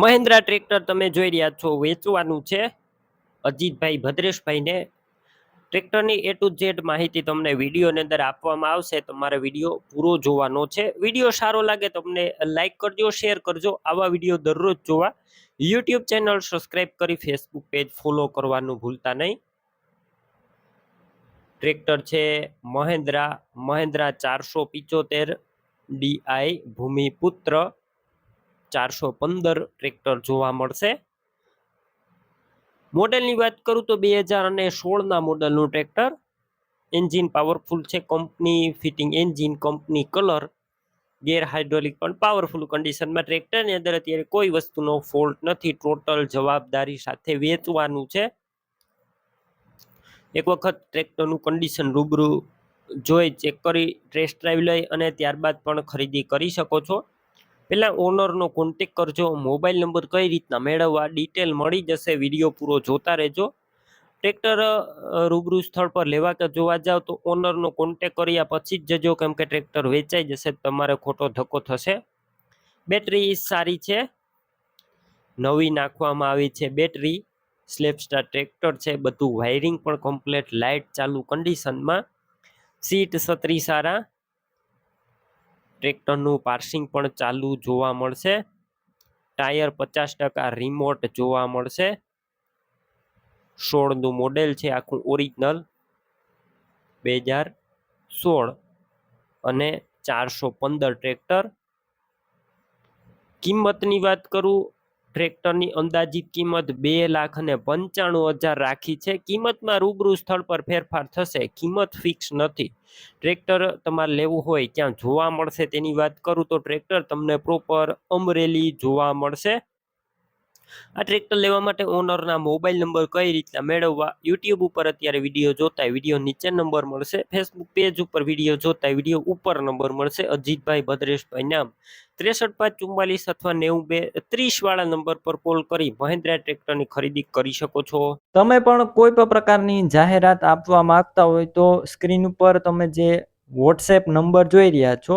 Mahindra tractor તમે જોઈ રહ્યા છો, વેચવાનું છે. અજીતભાઈ ભદ્રેશભાઈને ટ્રેક્ટરની એ ટુ ઝેડ માહિતી તમને વિડીયોની અંદર આપવામાં આવશે. તમારે વીડિયો પૂરો જોવાનો છે. વીડિયો સારો લાગે તમને લાઈક કરજો, શેર કરજો. આવા વીડિયો દરરોજ જોવા. યુટ્યુબ ચેનલ સબસ્ક્રાઇબ કરી ફેસબુક પેજ ફોલો કરવાનું ભૂલતા નહીં. ટ્રેક્ટર છે મહેન્દ્રા મહેન્દ્રા ચારસો પિચોતેર ડીઆઈ ભૂમિપુત્ર. ચારસો પંદર ટ્રેક્ટર જોવા મળશે. મોડેલની વાત કરું તો બે હજાર અને સોળના મોડેલનું ટ્રેક્ટર. એન્જિન પાવરફુલ છે, company fitting engine, company colour. Gear hydraulic પણ પાવરફુલ કન્ડિશનમાં ટ્રેક્ટરની અંદર અત્યારે કોઈ વસ્તુનો ફોલ્ટ નથી, ટોટલ જવાબદારી સાથે વેચવાનું છે. એક વખત ટ્રેક્ટરનું કન્ડિશન રૂબરૂ જોઈ ચેક કરી, ટેસ્ટ ડ્રાઈવ લઈ અને ત્યારબાદ પણ ખરીદી કરી શકો છો. પહેલાં ઓનરનો કોન્ટેક કરજો મોબાઈલ નંબર કઈ રીતના મેળવવા ડિટેલ મળી જશે વીડિયો પૂરો જોતા રહેજો. ટ્રેક્ટર રૂબરૂ સ્થળ પર લેવા કે જોવા જાવ તો ઓનરનો કોન્ટેક કર્યા પછી જ જજો, કેમ કે ટ્રેક્ટર વેચાઈ જશે, તમારે ખોટો ધક્કો થશે. બેટરી સારી છે. નવી નાખવામાં આવી છે બેટરી સ્લેપસ્ટાર ટ્રેક્ટર છે, બધું વાયરિંગ પણ કમ્પ્લેટ લાઇટ ચાલુ કન્ડિશનમાં સીટ સત્રી સારા. ટ્રેક્ટરનું પાર્સિંગ પણ ચાલુ જોવા મળશે. ટાયર પચાસ ટકા રિમોટ જોવા મળશે. સોળનું મોડેલ છે આખું ઓરિજિનલ બે હજાર સોળ અને ચારસો પંદર ટ્રેક્ટર. કિંમતની વાત કરું ટ્રેક્ટરની અંદાજિત કિંમત બે લાખ અને પંચાણું હજાર રાખી છે. કિંમતમાં રૂબરૂ સ્થળ પર ફેરફાર થશે. કિંમત ફિક્સ નથી. ટ્રેક્ટર તમારે લેવું હોય ક્યાં જોવા મળશે. તેની વાત કરું તો ટ્રેક્ટર તમને પ્રોપર અમરેલી જોવા મળશે. આ ટ્રેક્ટર લેવા માટે ઓનરના મોબાઈલ નંબર કઈ રીતના મેળવવા યુટ્યુબ ઉપર અત્યારે વીડિયો જોતા વીડિયો નીચે નંબર મળશે ફેસબુક પેજ ઉપર વીડિયો જોતા વીડિયો ઉપર નંબર મળશે, અજીતભાઈ ભદ્રેશભાઈ નામ. ત્રેસઠ પાંચ ચુમ્માલીસ અથવા નેવું બે, ત્રીસ વાળા નંબર પર કોલ કરી મહિન્દ્રા ટ્રેક્ટરની ખરીદી કરી શકો છો. તમે પણ કોઈ પણ પ્રકારની જાહેરાત આપવા માંગતા હોય તો સ્ક્રીન ઉપર તમે જે વોટ્સએપ નંબર જોઈ રહ્યા છો